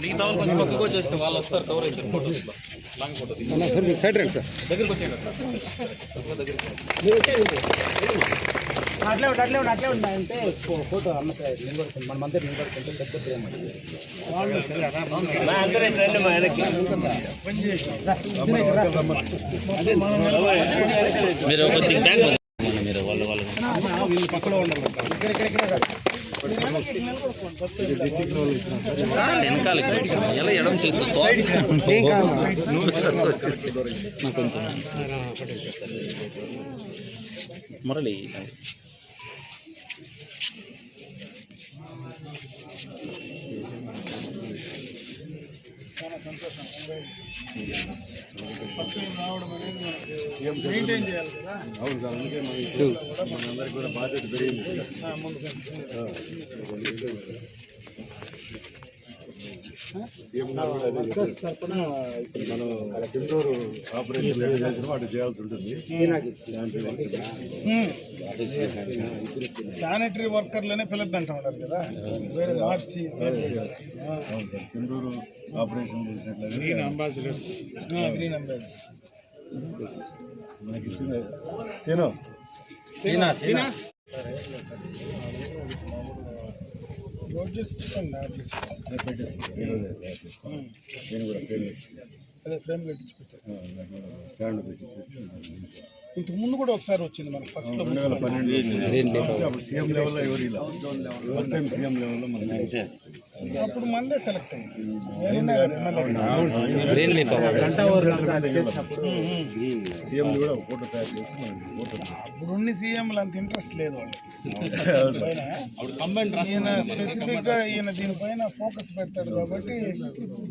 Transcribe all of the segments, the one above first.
మిగతా వాళ్ళు కొంచెం పక్కకు వచ్చేస్తే వాళ్ళు వస్తారు కవర్ అయితే photo long photo sir side రండి సార్ దగ్గరికి వచ్చేయండి అట్లే ఉండి అట్లే ఉండి అట్లే ఉండి. అంటే ఫోటో అన్న సైడ్ నిలబడుతుంది. మనం అంతా నిలబడుతుంటే పెద్ద ప్రేమ. మీరు కొద్దిగా. మీరు వాళ్ళ వాళ్ళ పక్కలో ఉండాలి ఇక్కడ ఇక్కడ ఇక్కడ కాదు. వెనకాలకి వచ్చాను. ఎలా ఎడం చేతితో కొంచెం. మురళి మెయింటైన్ చేయాలి కదా అవును సార్ అందుకే మనందరికీ కూడా బాధ్యత పెరిగింది. ముందు మనం ఆపరేషన్ చేసినా చేయాల్సి ఉంటుంది శానిటరీ వర్కర్లనే పిల్లద్దంటా ఉంటారు కదా? వేరే మార్చి అవును సార్ సింధూరు ఆపరేషన్ చేసినట్లయితే గ్రీన్ అంబాసిడర్స్ గ్రీన్ అంబాసిడర్స్ మనకి ఇచ్చిన సీను నోట్ చేసుకోండి ఆఫీస్ నేను కూడా పేరు అదే ఫ్రేమ్ కట్టించి పెట్టేసి ఇంతకు ముందు కూడా ఒకసారి వచ్చింది మనకి ఫస్ట్లో అప్పుడు సీఎం లెవెల్లో ఎవరు ఇలా? ఫస్ట్ టైం సీఎం లెవెల్లో మనకి అప్పుడు మందే సెలెక్ట్ ఫోటో అప్పుడున్న సీఎంలు అంత ఇంట్రెస్ట్ లేదు ఈయన స్పెసిఫిక్గా ఈయన దీనిపైన ఫోకస్ పెడతాడు కాబట్టి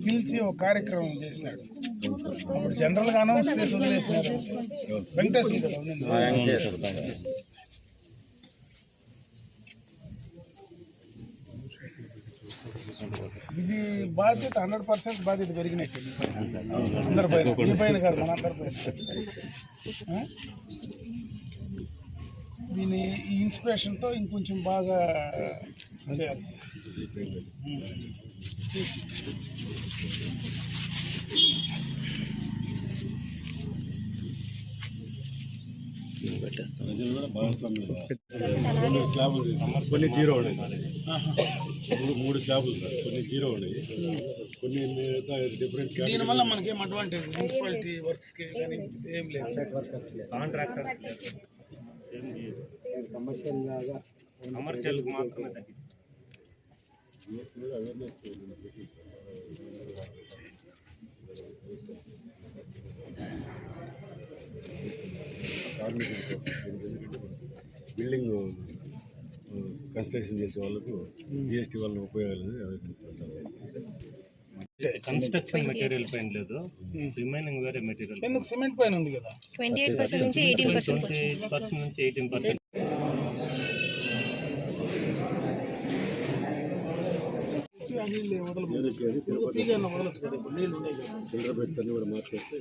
పిలిచి ఒక కార్యక్రమం చేసినాడు. అప్పుడు జనరల్గా అనౌన్స్ చేసి వదిలేసినారు. వెంకటేశ్వర కదా ఉన్నింది. ఇది బాధ్యత హండ్రెడ్ పర్సెంట్ బాధ్యత పెరిగినట్టు అందరి పైన. మీ పైన కాదు మన అందరి పైన. ఆ? దీని ఈ ఇన్స్పిరేషన్తో ఇంకొంచెం బాగా చేయాల్సి కొన్ని జీరో ఉన్నాయి. మూడు మూడు స్లాబులు సార్. కొన్ని జీరో ఉన్నాయి. కొన్ని డిఫరెంట్ దీనివల్ల మనకేం అడ్వాంటేజ్ మున్సిపాలిటీ వర్క్స్కి కానీ ఏం లేదు. కార్మికుల కోసం బిల్డింగ్ కన్స్ట్రక్షన్ చేసే వాళ్ళకు జిఎస్టీ వల్ల ఉపయోగాలు అనేది అవేర్నెస్ పెట్టాలి కన్స్ట్రక్షన్ మెటీరియల్ పైన లేదు. రిమైనింగ్ వేరే మెటీరియల్. ఎందుకు? సిమెంట్ పైన ఉంది కదా. ట్వంటీ ఎయిట్ పర్సెంట్ నుంచి ఎయిటీన్ పర్సెంట్ నీళ్ళు వదలదు ఫ్రీగా వదలచ్చు కదా ఇప్పుడు నీళ్ళు ఉన్నాయి కదా. చిల్లర బెడ్స్ అన్ని కూడా మార్చేస్తే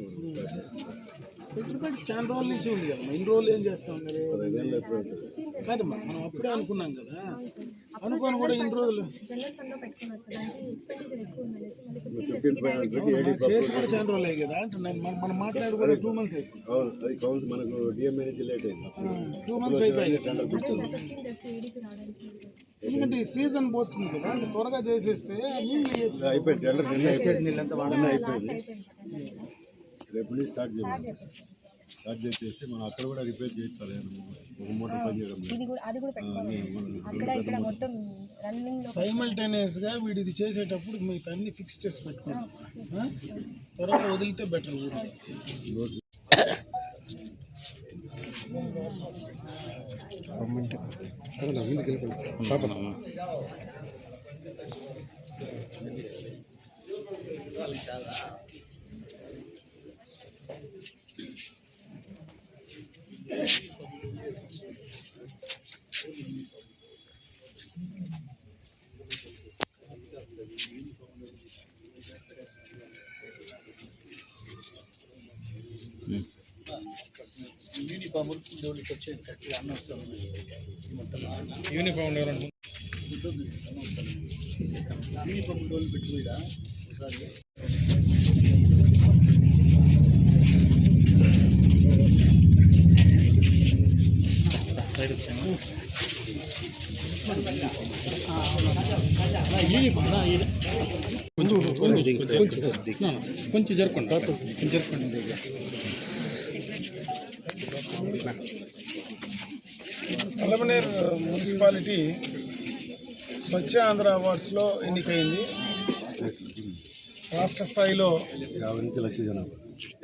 పెట్టుబడి చాలా రోజుల నుంచి ఉంది కదా ఇన్ని రోజులు ఏం చేస్తా ఉంటుంది కాదమ్మా మనం అప్పుడే అనుకున్నాం కదా. అనుకోని కూడా ఇన్ని రోజులు. చేసి కూడా చాలా రోజులు అయ్యి కదా అంటే మనం మాట్లాడుకుంటే మాట్లాడి కూడా టూ మంత్స్ అయిపోయింది మనకు డిఎంఏ లేట్ అయింది టూ మంత్స్ అయిపోయాయి. ఎందుకంటే ఈ సీజన్ పోతుంది కదా అంటే త్వరగా చేసేస్తే నీళ్ళు అయిపోయింది. టెండర్ అయిపోయింది. రేపు నుంచి స్టార్ట్ చేయాలి సైమల్టేనియస్గా మనం అక్కడ కూడా రిపేర్ వీడు ఇది చేసేటప్పుడు మీకు అన్ని ఫిక్స్ చేసి పెట్టుకోండి. తర్వాత వదిలితే బెటర్ యూనిఫామ్ దేవుడికి వచ్చే అనవసరం యూనిఫామ్ యూనిఫామ్ డోలు పెట్టుకోరా ఒకసారి సైడ్ వచ్చాము వదిలితే కొంచెం జరుపుకోండి కొంచెం జరుపుకోండి పలమనేర్ మున్సిపాలిటీ స్వచ్ఛ ఆంధ్ర అవార్డ్స్లో ఎన్నికైంది. రాష్ట్ర స్థాయిలో యాభై నుంచి లక్ష జనాభా.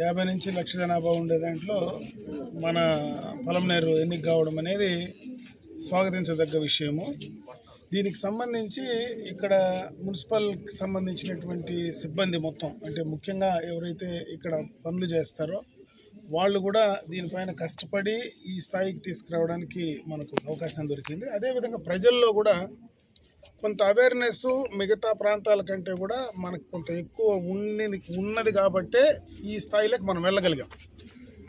యాభై నుంచి లక్ష జనాభా ఉండే దాంట్లో మన పొలంనేరు ఎన్నిక కావడం అనేది స్వాగతించదగ్గ విషయము. దీనికి సంబంధించి ఇక్కడ మున్సిపల్కి సంబంధించినటువంటి సిబ్బంది మొత్తం అంటే ముఖ్యంగా ఎవరైతే ఇక్కడ పనులు చేస్తారో వాళ్ళు కూడా దీనిపైన కష్టపడి ఈ స్థాయికి తీసుకురావడానికి మనకు అవకాశం దొరికింది. అదేవిధంగా ప్రజల్లో కూడా కొంత అవేర్నెస్ మిగతా ప్రాంతాల కంటే కూడా మనకు కొంత ఎక్కువ ఉన్నది ఉన్నది కాబట్టే ఈ స్థాయిలోకి మనం వెళ్ళగలిగాం.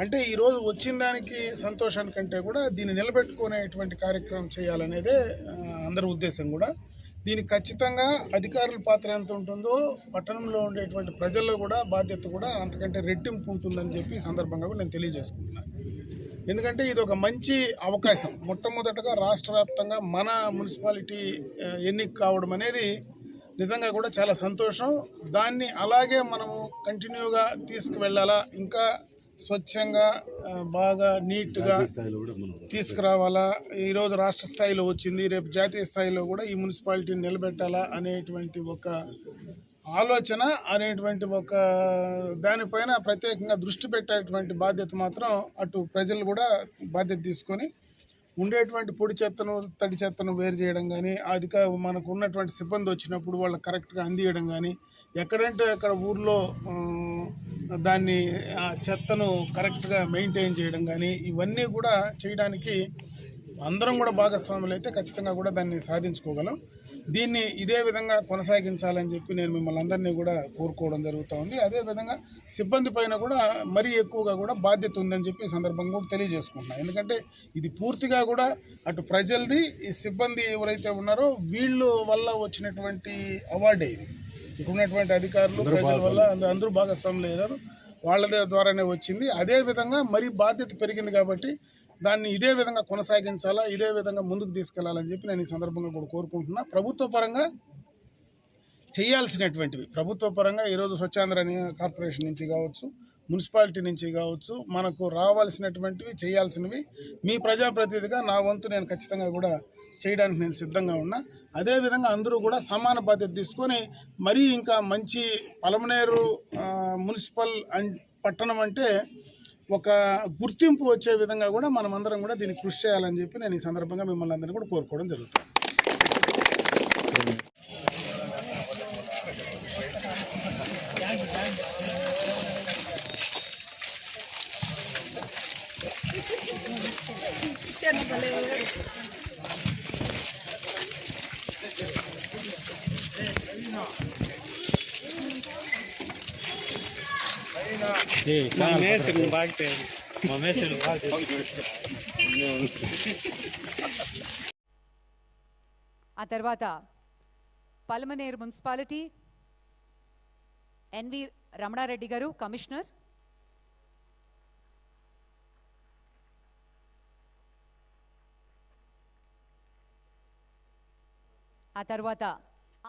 అంటే ఈరోజు వచ్చిన దానికి సంతోషానికంటే కూడా దీన్ని నిలబెట్టుకునేటువంటి కార్యక్రమం చేయాలనేదే అందరి ఉద్దేశం కూడా. దీనికి ఖచ్చితంగా అధికారుల పాత్ర ఎంత ఉంటుందో పట్టణంలో ఉండేటువంటి ప్రజల్లో కూడా బాధ్యత కూడా అంతకంటే రెట్టింపు ఉంటుందని చెప్పి సందర్భంగా కూడా నేను తెలియజేసుకుంటున్నాను. ఎందుకంటే ఇది ఒక మంచి అవకాశం. మొట్టమొదటగా రాష్ట్ర వ్యాప్తంగా మన మున్సిపాలిటీ ఎన్నిక కావడం అనేది నిజంగా కూడా చాలా సంతోషం. దాన్ని అలాగే మనము కంటిన్యూగా తీసుకువెళ్ళాలా ఇంకా స్వచ్ఛంగా బాగా నీట్గా తీసుకురావాలా ఈరోజు రాష్ట్ర స్థాయిలో వచ్చింది రేపు జాతీయ స్థాయిలో కూడా ఈ మున్సిపాలిటీని నిలబెట్టాలా అనేటువంటి ఒక ఆలోచన అనేటువంటి ఒక దానిపైన ప్రత్యేకంగా దృష్టి పెట్టేటువంటి బాధ్యత మాత్రం అటు ప్రజలు కూడా బాధ్యత తీసుకొని ఉండేటువంటి పొడి చెత్తను తడి చెత్తను వేరు చేయడం కానీ అధిక మనకు ఉన్నటువంటి సిబ్బంది వచ్చినప్పుడు వాళ్ళకి కరెక్ట్గా అందియడం కానీ ఎక్కడంటే అక్కడ ఊర్లో దాన్ని ఆ చెత్తను కరెక్ట్గా మెయింటైన్ చేయడం కానీ ఇవన్నీ కూడా చేయడానికి అందరం కూడా భాగస్వాములు అయితే ఖచ్చితంగా కూడా దాన్ని సాధించుకోగలం. దీన్ని ఇదే విధంగా కొనసాగించాలని చెప్పి నేను మిమ్మల్ని అందరినీ కూడా కోరుకోవడం జరుగుతూ ఉంది. అదేవిధంగా సిబ్బంది పైన కూడా మరీ ఎక్కువగా కూడా బాధ్యత ఉందని చెప్పి ఈ సందర్భంగా కూడా తెలియజేసుకుంటున్నాను ఎందుకంటే ఇది పూర్తిగా కూడా అటు ప్రజలది ఈ సిబ్బంది ఎవరైతే ఉన్నారో వీళ్ళు వల్ల వచ్చినటువంటి అవార్డే ఇది. ఇక్కడ ఉన్నటువంటి అధికారులు ప్రజల వల్ల అంద- అందరూ భాగస్వాములు అయ్యారు వాళ్ళ ద్వారానే వచ్చింది. అదే విధంగా మరీ బాధ్యత పెరిగింది కాబట్టి దాన్ని ఇదే విధంగా కొనసాగించాలా ఇదే విధంగా ముందుకు తీసుకెళ్ళాలని చెప్పి నేను ఈ సందర్భంగా కూడా కోరుకుంటున్నా. ప్రభుత్వ పరంగా చేయాల్సినటువంటివి. ప్రభుత్వ పరంగా ఈరోజు స్వచ్ఛాంధ్ర కార్పొరేషన్ నుంచి కావచ్చు మున్సిపాలిటీ నుంచి కావచ్చు మనకు రావాల్సినటువంటివి చేయాల్సినవి మీ ప్రజాప్రతినిధిగా నా వంతు నేను ఖచ్చితంగా కూడా చేయడానికి నేను సిద్ధంగా ఉన్నా. అదేవిధంగా అందరూ కూడా సమాన బాధ్యత తీసుకొని మరీ ఇంకా మంచి పలమనేరు మున్సిపల్ అండ్ పట్టణం అంటే ఒక గుర్తింపు వచ్చే విధంగా కూడా మనం అందరం కూడా దీన్ని కృషి చేయాలని చెప్పి నేను ఈ సందర్భంగా మిమ్మల్ని అందరినీ కూడా కోరుకోవడం జరుగుతుంది. మా ఆ తర్వాత పల్మనేర్ మున్సిపాలిటీ ఎన్వి రమణారెడ్డి గారు కమిషనర్. ఆ తర్వాత